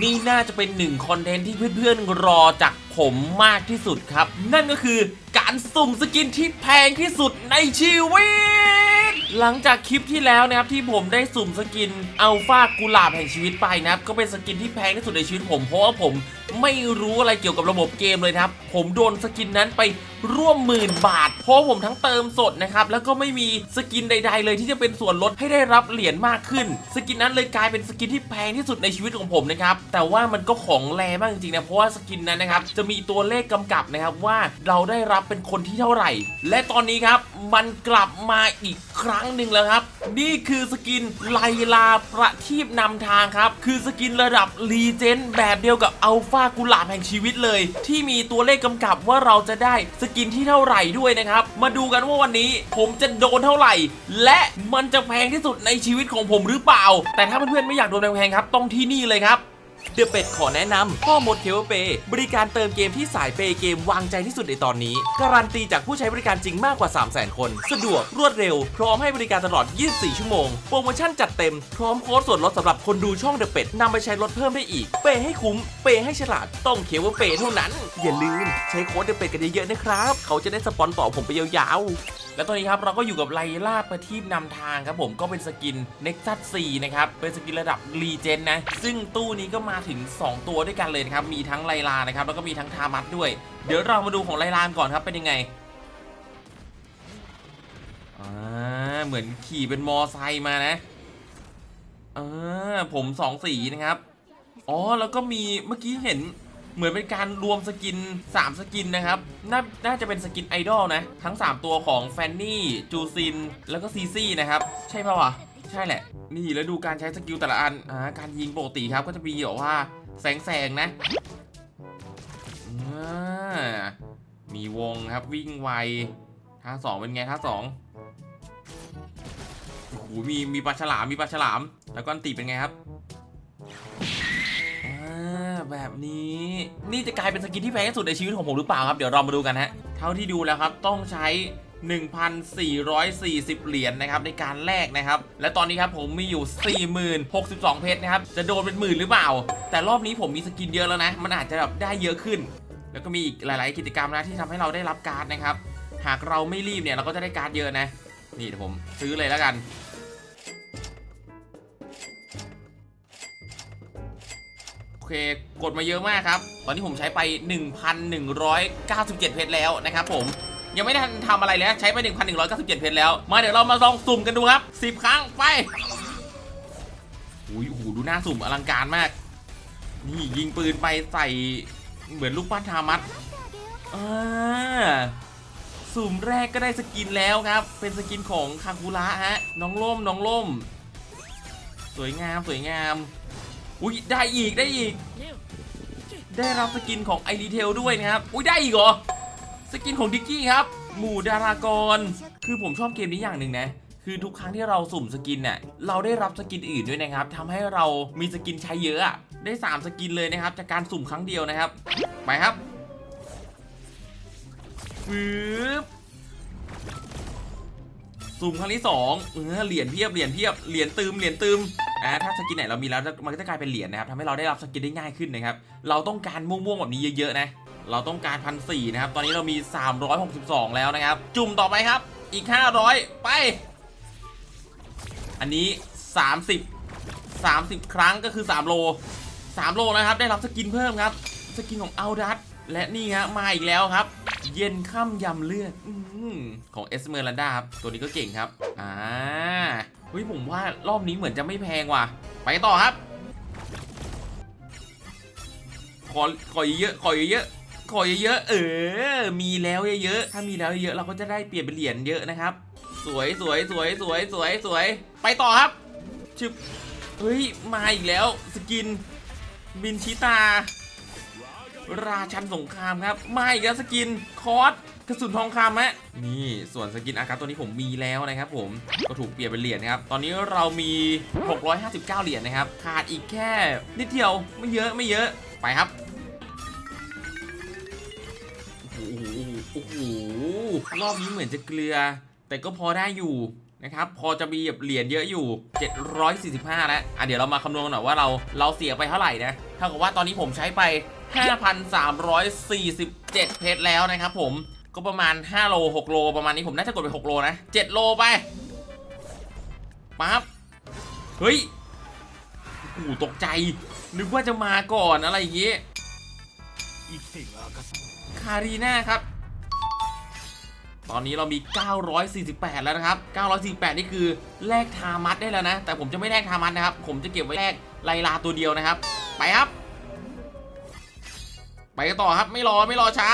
นี่น่าจะเป็นหนึ่งคอนเทนต์ที่เพื่อนๆรอจากผมมากที่สุดครับ นั่นก็คือการสุ่มสกินที่แพงที่สุดในชีวิต หลังจากคลิปที่แล้วนะครับที่ผมได้สุ่มสกินอัลฟากุหลาบแห่งชีวิตไปนะครับ ก็เป็นสกินที่แพงที่สุดในชีวิตผมเพราะว่าผม ไม่รู้อะไรเกี่ยวกับระบบเกมเลยครับ ผมโดนสกินนั้นไปร่วมหมื่นบาท เพราะผมทั้งเติมสดนะครับ แล้วก็ไม่มีสกินใด ๆ เลยที่จะเป็นส่วนลดให้ได้รับเหรียญมากขึ้น สกินนั้นเลยกลายเป็นสกินที่แพงที่สุดในชีวิตของผมนะครับ แต่ว่ามันก็ของแรงมากจริงๆนะ เพราะว่าสกินนั้นนะครับ จะมีตัวเลขกำกับนะครับว่าเราได้รับเป็นคนที่เท่าไหร่ และตอนนี้ครับ มันกลับมาอีกครั้งหนึ่งแล้วครับนี่คือสกินไลลาประทีปนำทางครับ คือสกินระดับรีเจนแบบเดียวกับอัลฟากุหลาบแห่งชีวิตเลย ที่มีตัวเลขกำกับว่าเราจะได้สกินที่เท่าไหร่ด้วยนะครับ มาดูกันว่าวันนี้ผมจะโดนเท่าไหร่ และมันจะแพงที่สุดในชีวิตของผมหรือเปล่า แต่ถ้าเพื่อนๆไม่อยากโดนแพงๆครับต้องที่นี่เลยครับ เดอะเป็ดขอแนะนำพ่อมดเคเวเปบริการเติมเกมที่สายเปย์เกมวางใจที่สุดในตอนนี้ การันตีจากผู้ใช้บริการจริงมากกว่า 3 0 0 0 0 0 คน สะดวกรวดเร็ว พร้อมให้บริการตลอด 24 ชั่วโมง โปรโมชั่นจัดเต็ม พร้อมโค้ดส่วนลดสำหรับคนดูช่องเดอะเป็ดนำไปใช้ลดเพิ่มได้อีก เปย์ให้คุ้ม เปย์ให้ฉลาด ต้องเคเวเปเท่านั้น อย่าลืมใช้โค้ดเดอะเป็ดกันเยอะๆนะครับ เขาจะได้สปอนต่อผมไปยาวๆและตอนนี้ครับเราก็อยู่กับไลล่าประทีปนำทางครับผมก็เป็นสกิน Nexus 4นะครับ เป็นสกินระดับรีเจนนะ ซึ่งตู้นี้ก็มาถึง 2 ตัวด้วยกันเลยนะครับ มีทั้งไลลานะครับ แล้วก็มีทั้งทามัสด้วย เดี๋ยวเรามาดูของไลลานก่อนครับเป็นยังไงอ่าเหมือนขี่เป็นมอไซค์มานะอ่าผมสองสีนะครับ อ๋อแล้วก็มีเมื่อกี้เห็น เหมือนเป็นการรวมสกิน 3 สกินนะครับนน่าจะเป็นสกินไอดอลนะ ทั้ง 3 ตัวของแฟนนี่ จูซิน แล้วก็ซีซี่นะครับ ใช่ป่าวะ ใช่แหละ นี่แล้วดูการใช้สกิลแต่ละอันอ่าการยิงปกติครับก็จะมีแบบว่าแสงแสงนะมีวงครับวิ่งไวท่าสองเป็นไงท่าสองโอ้โหมีมีปลาฉลามมีปลาฉลาม แล้วก็อันติเป็นไงครับ แบบนี้ นี่จะกลายเป็นสกินที่แพงที่สุดในชีวิตของผมหรือเปล่าครับ เดี๋ยวเรามาดูกันฮะ เท่าที่ดูแล้วครับต้องใช้ 1,440 เหรียญนะครับในการแลกนะครับ และตอนนี้ครับผมมีอยู่ 40,062 เพชรนะครับ จะโดนเป็นหมื่นหรือเปล่า แต่รอบนี้ผมมีสกินเยอะแล้วนะ มันอาจจะแบบได้เยอะขึ้น แล้วก็มีอีกหลาย ๆ กิจกรรมนะที่ทำให้เราได้รับการ์ดนะครับ หากเราไม่รีบเนี่ยเราก็จะได้การ์ดเยอะนะ นี่เดี๋ยวผมซื้อเลยแล้วกัน อเคกดมาเยอะมากครับ ตอนนี้ผมใช้ไป 1,197 เพชรแล้วนะครับผม ยังไม่ได้ทำอะไรเลยใช้ไป 1,197 เพชรแล้ว มาเดี๋ยวเรามาลองสุ่มกันดูครับ 10 ครั้งไปอุ้ยโอ้โหดูหน้าสุ่มอลังการมาก นี่ยิงปืนไปใส่เหมือนลูกปั้นทามัดอ่าสุ่มแรกก็ได้สกินแล้วครับ เป็นสกินของคาคุระฮะ น้องล่มน้องล่ม สวยงามสวยงาม อุ้ยได้อีกได้อีก ได้รับสกินของไอดีเทลด้วยนะครับ อุ้ยได้อีกเหรอ สกินของดิกกี้ครับ หมู่ดารากร คือผมชอบเกมนี้อย่างหนึ่งนะ คือทุกครั้งที่เราสุ่มสกินน่ะเราได้รับสกินอื่นด้วยนะครับทำให้เรามีสกินใช้เยอะอะ ได้ 3 สกินเลยนะครับ จากการสุ่มครั้งเดียวนะครับ ไปครับฟืบ สุ่มครั้งที่สองเออเหรียญเพียบเหรียญเพียบเหรียญตืมเหรียญตืมอ่าถ้าสกินไหนเรามีแล้วมันก็จะกลายเป็นเหรียญนะครับทำให้เราได้รับสกินได้ง่ายขึ้นนะครับเราต้องการม่วงๆแบบนี้เยอะๆนะเราต้องการพันสี่นะครับตอนนี้เรามี 362 แล้วนะครับ จุ่มต่อไปครับอีก 500 ไป อันนี้ 30 30 ครั้งก็คือ 3 โล 3 โลนะครับ ได้รับสกินเพิ่มครับ สกินของอัลดัสและนี่ฮะมาอีกแล้วครับ เย็นค่ำยำเลือดอของเอสเมอรันดาครับ ตัวนี้ก็เก่งครับ อ่าเฮ้ยผมว่ารอบนี้เหมือนจะไม่แพงว่ะ ไปต่อครับ ขอขอเยอะขอเยอะขอเยอะเออ มีแล้วเยอะๆถ้ามีแล้วเยอะเราก็จะได้เปลี่ยนเป็นเหรียญเยอะนะครับ สวยสวยสวยสวยสวยสวย ไปต่อครับชึบเฮ้ย มาอีกแล้ว สกินบินชิตา ราชันสงครามครับมาอีกแล้วสกินคอสกระสุนทองคำฮะนี่ส่วนสกินอากาศตัวนี้ผมมีแล้วนะครับผมก็ถูกเปลี่ยนเป็นเหรียญนะครับ ตอนนี้เรามี 659 เหรียญนะครับ ขาดอีกแค่นิดเดียวไม่เยอะไม่เยอะไปครับโอ้โหโอ้โหรอบนี้เหมือนจะเกลือ แต่ก็พอได้อยู่นะครับพอจะมีเหรียญเยอะอยู่ 745 แล้วอะเดี๋ยวเรามาคำนวณหน่อยว่าเราเราเสียไปเท่าไหร่นะเท่ากับว่าตอนนี้ผมใช้ไป 5,347 เพชรแล้วนะครับผมก็ประมาณ 5 โล 6 โล ประมาณนี้ผมน่าจะกดไป 6 โลนะ 7 โลไปปั๊บเฮ้ยโอ้โหตกใจ นึกว่าจะมาก่อนอะไรอย่างงี้คารีน่าครับ ตอนนี้เรามี 948 แล้วนะครับ 948 นี่คือแลกทามัดได้แล้วนะ แต่ผมจะไม่แลกทามัดนะครับ ผมจะเก็บไว้แลกไลลาตัวเดียวนะครับ ไปครับ ไปกันต่อครับไม่รอไม่รอช้า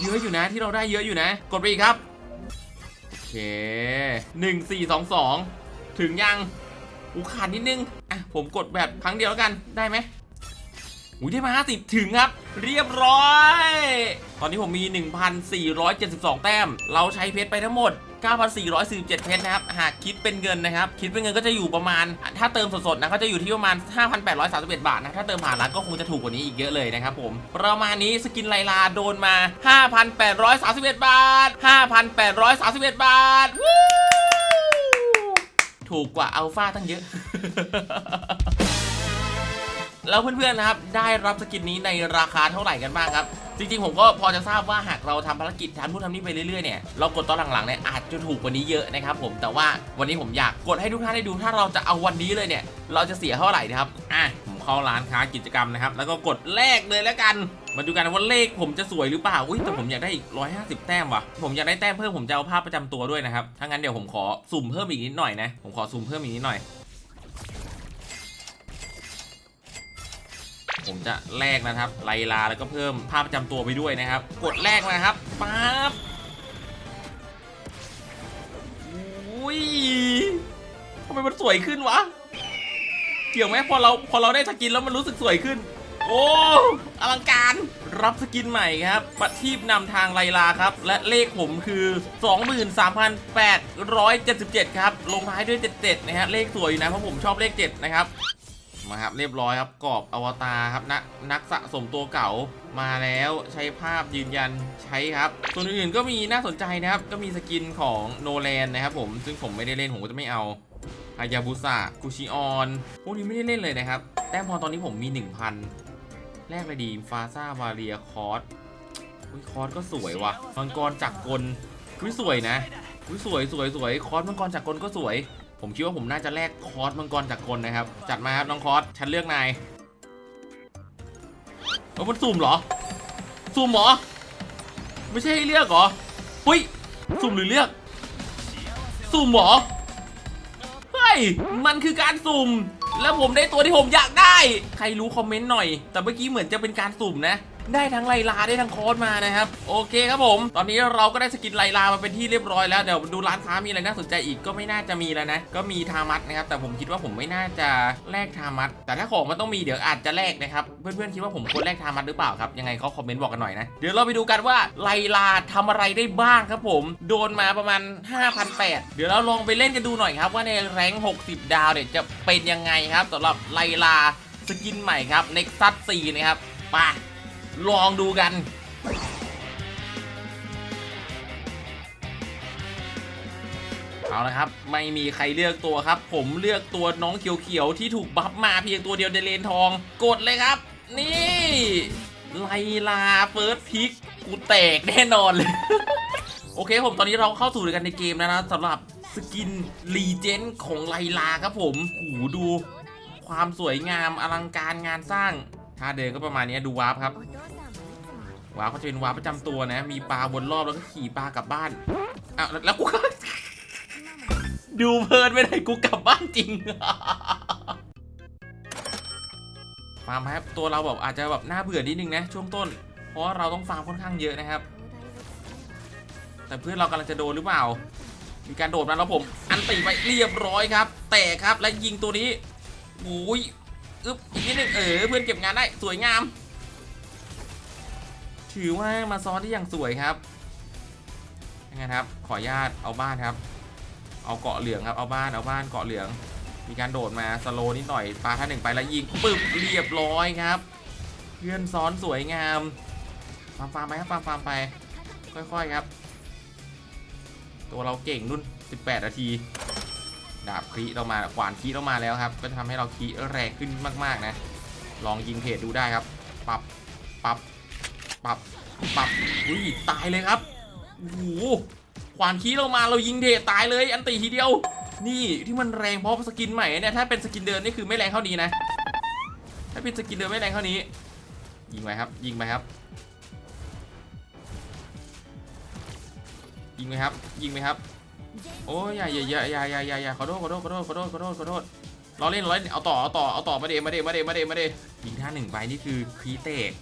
เยอะอยู่นะที่เราได้เยอะอยู่นะ กดไปอีกครับโอเค1422ถึงยังอูขาดนิดนึงอะผมกดแบบครั้งเดียวแล้วกันได้ไหมอุ้ยได้มา50ถึงครับ เรียบร้อย ตอนนี้ผมมี 1,472 แต้ม เราใช้เพชรไปทั้งหมด 9,447 เพชรนะครับ หากคิดเป็นเงินนะครับ คิดเป็นเงินก็จะอยู่ประมาณ ถ้าเติมสดๆนะก็จะอยู่ที่ประมาณ 5,831 บาทนะ ถ้าเติมผ่านร้านก็คงจะถูกกว่านี้อีกเยอะเลยนะครับผม ประมาณนี้สกินไลลาโดนมา 5,831 บาท 5,831 บาท ถูกกว่าอัลฟาตั้งเยอะแล้วเพื่อนๆนะครับ ได้รับสกินนี้ในราคาเท่าไหร่กันบ้างครับ จริงๆ ผมก็พอจะทราบว่าหากเราทำภารกิจทำนู่นทำนี่ไปเรื่อยๆเนี่ยเรากดตอนหลังๆเนี่ยอาจจะถูกกว่านี้เยอะนะครับผมแต่ว่าวันนี้ผมอยากกดให้ทุกท่านได้ดูถ้าเราจะเอาวันนี้เลยเนี่ย เราจะเสียเท่าไหร่นะครับอะผมเข้าร้านค้ากิจกรรมนะครับ แล้วก็กดแลกเลยแล้วกันมาดูกันว่าเลขผมจะสวยหรือเปล่าอุ้ยแต่ผมอยากได้อีก150 แต้มว่ะผมอยากได้แต้มเพิ่มผมจะเอาภาพประจำตัวด้วยนะครับถ้างั้นเดี๋ยวผมขอสุ่มเพิ่มอีกนิดหน่อยนะผมขอสุ่มเพิ่มอีกนิดหน่อย ผมจะแลกนะครับไลลาแล้วก็เพิ่มภาพประจำตัวไปด้วยนะครับ กดแลกนะครับปั๊บอุ้ยทำไมมันสวยขึ้นวะเกี่ยวไหมพอเราพอเราได้สกินแล้วมันรู้สึกสวยขึ้น โอ้อลังการรับสกินใหม่ครับปฏิทีปนำทางไลลาครับ และเลขผมคือ 23,877 ครับ ลงท้ายด้วย 77 นะฮะเลขสวยอยู่นะเพราะผมชอบเลข 7 นะครับ มาครับเรียบร้อยครับกรอบอวตารครับนักนักสะสมตัวเก่ามาแล้วใช้ภาพยืนยันใช้ครับ ส่วนอื่นๆก็มีน่าสนใจนะครับ ก็มีสกินของโนแลนนะครับผมซึ่งผมไม่ได้เล่น ผมก็จะไม่เอาฮายาบุสะกุชิออนพวกนี้ไม่ได้เล่นเลยนะครับ แต้มพอตอนนี้ผมมี 1,000 แรกเลยดีฟาซาวาเรียคอร์สอุ้ยคอร์สก็สวยว่ะมังกรจักรกลอุ้ยสวยนะอุ้ยสวยสวยสวยคอสมังกรจักรกลก็สวย ผมคิดว่าผมน่าจะแลกคอร์สมังกรจากกลนะครับ จัดมาครับน้องคอร์สฉันเลือกนายเออมันสุ่มเหรอ สุ่มเหรอ ไม่ใช่ให้เลือกเหรอหุ้ย สุ่มหรือเลือก สุ่มเหรอ เฮ้ย มันคือการสุ่ม แล้วผมได้ตัวที่ผมอยากได้ ใครรู้คอมเมนต์หน่อย แต่เมื่อกี้เหมือนจะเป็นการสุ่มนะ ได้ทั้งไลลาได้ทั้งคอร์สมานะครับ โอเคครับผม ตอนนี้เราก็ได้สกินไลลามาเป็นที่เรียบร้อยแล้วเดี๋ยวดูร้านค้ามีอะไรน่าสนใจอีกก็ไม่น่าจะมีแล้วนะ ก็มีทามัดนะครับ แต่ผมคิดว่าผมไม่น่าจะแลกทามัด แต่ถ้าของมันต้องมีเดี๋ยวอาจจะแลกนะครับเพื่อนๆคิดว่าผมควรแลกทามัดหรือเปล่าครับยังไงเขาคอมเมนต์บอกกันหน่อยนะเดี๋ยวเราไปดูกันว่าไลลาทำอะไรได้บ้างครับผมโดนมาประมาณ 5,800 เดี๋ยวเราลองไปเล่นกันดูหน่อยครับว่าในแรง60 ดาวเนี่ยจะเป็นยังไงครับสำหรับไลลาสกินใหม่ครับ Nexus 4 นะครับไป ลองดูกันเอาละครับ ไม่มีใครเลือกตัวครับ ผมเลือกตัวน้องเขียวๆ ที่ถูกบัฟมาเพียงตัวเดียวในเลนทอง กดเลยครับ นี่ไลลาเฟิร์สพิกกูแตกแน่นอนเลย โอเคผมตอนนี้เราเข้าสู่กันในเกมแล้วนะสำหรับสกินรีเจนของไลลาครับผม หูดู ความสวยงามอลังการงานสร้าง ท่าเดินก็ประมาณนี้ดูวาร์ปครับวาร์ปก็จะเป็นวาร์ปประจำตัวนะ มีปลาบนรอบแล้วก็ขี่ปลากลับบ้านอ้าวแล้วกูก็ดูเพลินไม่ได้กูกลับบ้านจริงฟาร์มครับตัวเราแบบอาจจะแบบน่าเบื่อนิดนึงนะช่วงต้น เพราะเราต้องฟาร์มค่อนข้างเยอะนะครับ แต่เพื่อนเรากำลังจะโดนหรือเปล่า มีการโดดมาแล้วผม อันตีไปเรียบร้อยครับ แต่ครับและยิงตัวนี้โอ้ย อึ๊บอีกนิดนึงเออเพื่อนเก็บงานได้สวยงาม ถือว่ามาซ้อนที่อย่างสวยครับยังไงครับ ขออนุญาตเอาบ้านครับ เอาเกาะเหลืองครับเอาบ้านเอาบ้านเกาะเหลือง มีการโดดมาสโลนิดหน่อยปาท่าหนึ่งไปแล้วยิงปึ๊บเรียบร้อยครับ เพื่อนซ้อนสวยงามฟาร์มฟาร์มไปครับฟาร์มฟาร์มไป ค่อยๆครับ ตัวเราเก่งรุ่น 18 นาที ดาบคีเรามาขวานคีเรามาแล้วครับ ก็จะทำให้เราคีแรงขึ้นมาก ๆ นะ ลองยิงเพจดูได้ครับ ปับปับปับปับอุ้ยตายเลยครับโอ้โหขวานคีเรามาเรายิงเดตายเลยอันตีทีเดียว นี่ที่มันแรงเพราะสกินใหม่เนี่ยถ้าเป็นสกินเดิมนี่คือไม่แรงเท่านี้นะ ถ้าเป็นสกินเดิมไม่แรงเท่านี้ ยิงไปครับ ยิงไปครับยิงไหมครับยิงไหมครับ โอ้ยอย่าอย่าอย่าอย่าอย่าอย่าอย่าขอโทษขอโทษขอโทษขอโทษขอโทษขอโทษล้อเล่นล้อเล่นเอาต่อเอาต่อเอาต่อมาเดมาเดมาเดมาเดมาเดยิงท่าหนึ่งไปนี่คือคีเตก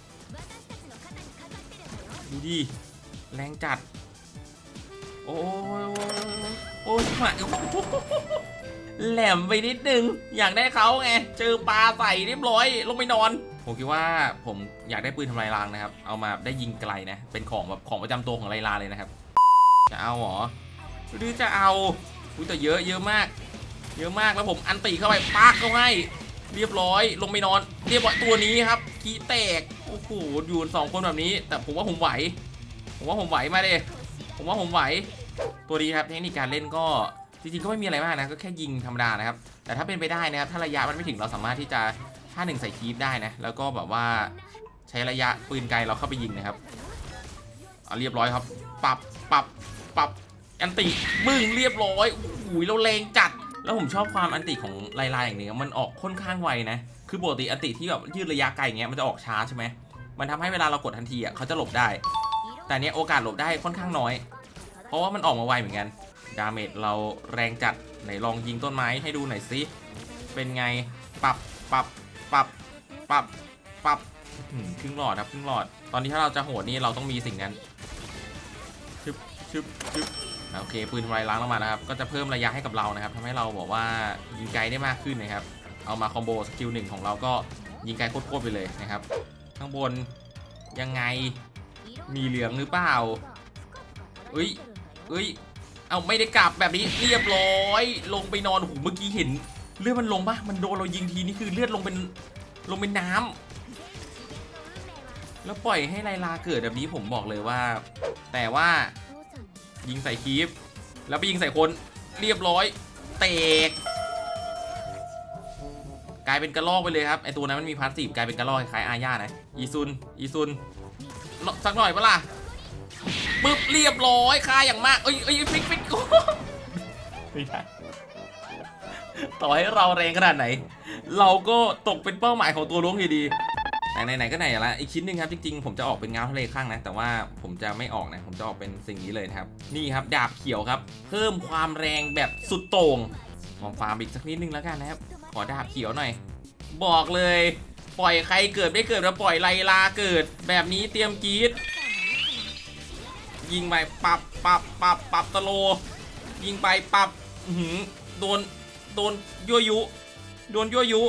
ดูดิแรงจัด โอ้ยโอ้ยโอ้ยมาแหลมไปนิดนึง อยากได้เขาไง เจอปลาใส่เรียบร้อย ลงไปนอน ผมคิดว่าผมอยากได้ปืนทำลายรางนะครับ เอามาได้ยิงไกลนะ เป็นของแบบของประจำตัวของไลลาเลยนะครับ จะเอาเหรอ หรือจะเอาอุ้ยแต่เยอะเยอะมาก เยอะมากแล้วผมอันตีเข้าไปปากเข้าให้ เรียบร้อยลงไปนอน เรียบร้อยตัวนี้ครับขี้แตกโอ้โหอยู่สองคนแบบนี้ แต่ผมว่าผมไหว ผมว่าผมไหวมาเลยผมว่าผมไหว ตัวนี้ครับเทคนิคการเล่นก็จริงๆก็ไม่มีอะไรมากนะก็แค่ยิงธรรมดานะครับ แต่ถ้าเป็นไปได้นะครับถ้าระยะมันไม่ถึงเราสามารถที่จะท่าหนึ่งใส่คีฟได้นะแล้วก็แบบว่าใช้ระยะปืนไกลเราเข้าไปยิงนะครับเอาเรียบร้อยครับ ปรับปรับปรับ อันติมึงเรียบร้อยโอ้โหเราแรงจัด แล้วผมชอบความอันติของไลลายอย่างนึงมันออกค่อนข้างไวนะ คือปกติอันติที่แบบยืดระยะไกลอย่างเงี้ยมันจะออกช้าใช่ไหมมันทำให้เวลาเรากดทันทีอะเขาจะหลบได้ แต่เนี้ยโอกาสหลบได้ค่อนข้างน้อย เพราะว่ามันออกมาไวเหมือนกัน ดาเมจเราแรงจัดไหนลองยิงต้นไม้ให้ดูหน่อยสิ เป็นไงปรับปรับปรับปรับปรับครึ่งหลอดครับครึ่งหลอด ตอนนี้ถ้าเราจะโหดนี่เราต้องมีสิ่งนั้นชึบชึบชึบ โอเคปืนทำลายล้างลงมานะครับ ก็จะเพิ่มระยะให้กับเรานะครับทำให้เราบอกว่ายิงไกลได้มากขึ้นนะครับ เอามาคอมโบสกิลหนึ่งของเราก็ยิงไกลโคตรๆไปเลยนะครับ ข้างบนยังไงมีเหลืองหรือเปล่าเอ้ยเอ้ย เอาไม่ได้กลับแบบนี้เรียบร้อย ลงไปนอนหูเมื่อกี้เห็น เลือดมันลงปะมันโดนเรายิงทีนี่คือเลือดลงเป็นลงเป็นน้ำแล้วปล่อยให้ไลลาเกิดแบบนี้ผมบอกเลยว่า แต่ว่า ยิงใส่คีฟแล้วไปยิงใส่คนเรียบร้อยเตกกลายเป็นกระลอกไปเลยครับไอตัวนั้นมันมีพาสซีฟกลายเป็นกระลอกคล้ายอาญานะอีซุนอีซุนสักหน่อยปล่ะปึ๊บเรียบร้อยคาอย่างมากเอ้ยเอ้ยฟิกฟิกไม่ได้ต่อให้เราแรงขนาดไหน เราก็ตกเป็นเป้าหมายของตัวล้วงอยู่ดี แต่ไหนๆก็ไหนละอีกชิ้นหนึ่งครับจริงๆผมจะออกเป็นเงาทะเลข้างนะ แต่ว่าผมจะไม่ออกนะผมจะออกเป็นสิ่งนี้เลยครับ นี่ครับดาบเขียวครับ เพิ่มความแรงแบบสุดโต่งลองฟาร์มอีกสักนิดนึงแล้วกันนะครับ ขอดาบเขียวหน่อย บอกเลย ปล่อยใครเกิดไม่เกิดแล้วปล่อยไลลาเกิด แบบนี้เตรียมกีดยิงไปปับปับปับปับสโล ยิงไปปับหือโดนโดนยั่วยุ โดนยั่วยุ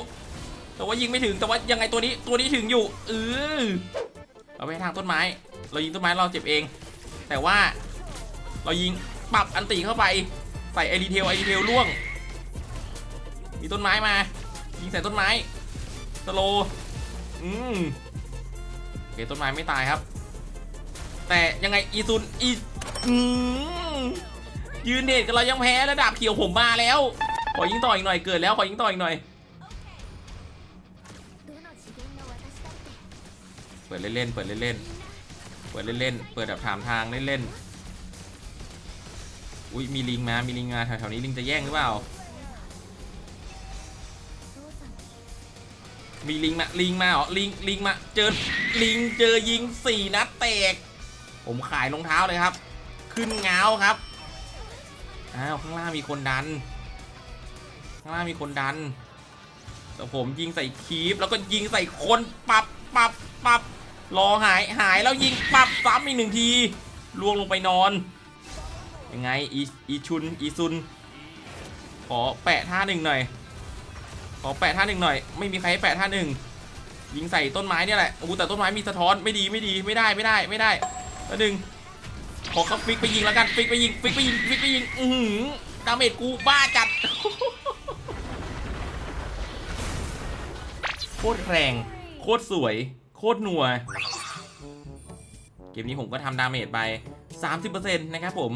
แต่ว่ายิงไม่ถึงแต่ว่ายังไงตัวนี้ตัวนี้ถึงอยู่เออเราไปทางต้นไม้ เรายิงต้นไม้เราเจ็บเอง แต่ว่าเรายิงปรับอันตีเข้าไปใส่ไอรีเทลไอรีเทลล่วง มีต้นไม้มา ยิงใส่ต้นไม้สโลอืมโอเคต้นไม้ไม่ตายครับ แต่ยังไงอีซุนอีอืมยืนเดทกันเรายังแพ้แล้วดาบเขียวผมมาแล้ว ขอยิงต่ออีกหน่อยเกิดแล้วขอยิงต่ออีกหน่อย ปิดเล่นๆ เปิดเล่นๆ เปิดเล่นๆ เปิดแบบถามทางเล่นๆ อุ้ยมีลิงมา มีลิงมาแถวๆนี้ลิงจะแย่งหรือเปล่า มีลิงมา ลิงมาเหรอ ลิง ลิงมา เจอ ลิงเจอยิงสี่นัดแตก ผมขายรองเท้าเลยครับ ขึ้นเงาครับ อ้าวข้างล่างมีคนดัน ข้างล่างมีคนดันแต่ผมยิงใส่คีฟแล้วก็ยิงใส่คนปับปับปับ รอหายหายแล้วยิงปับซ้ำอีกหนึ่งทีล่วงลงไปนอน ยังไงอีอีชุนอีซุน ขอแปะท่าหนึ่งหน่อย ขอแปะท่าหนึ่งหน่อย ไม่มีใครให้แปะท่าหนึ่งยิงใส่ต้นไม้เนี่ยแหละโอ้แต่ต้นไม้มีสะท้อนไม่ดีไม่ดีไม่ได้ไม่ได้ไม่ได้แล้วหนึ่งขอเขาฟิกไปยิงแล้วกันฟิกไปยิงฟิกไปยิงฟิกไปยิงอือหือดาเมจกูบ้าจัดโคตรแรงโคตรสวย คตรหนัว เกมนี้ผมก็ทำดาเมจไป 30%นะครับผม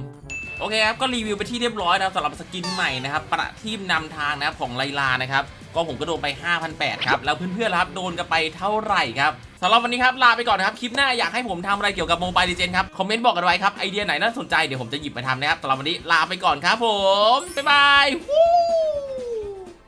โอเคครับ ก็รีวิวไปที่เรียบร้อยนะครับสำหรับสกินใหม่นะครับ ประทีปนำทางนะครับของไลลานะครับ ก็ผมก็โดนไป 5,800 ครับ แล้วเพื่อนๆครับโดนกันไปเท่าไหร่ครับสำหรับวันนี้ครับ ลาไปก่อนนะครับ คลิปหน้าอยากให้ผมทำอะไรเกี่ยวกับโมบายดีเจนครับ คอมเมนต์บอกกันไว้ครับ ไอเดียไหนน่าสนใจเดี๋ยวผมจะหยิบมาทำนะครับสำหรับวันนี้ลาไปก่อนครับผมบ๊ายบายวู้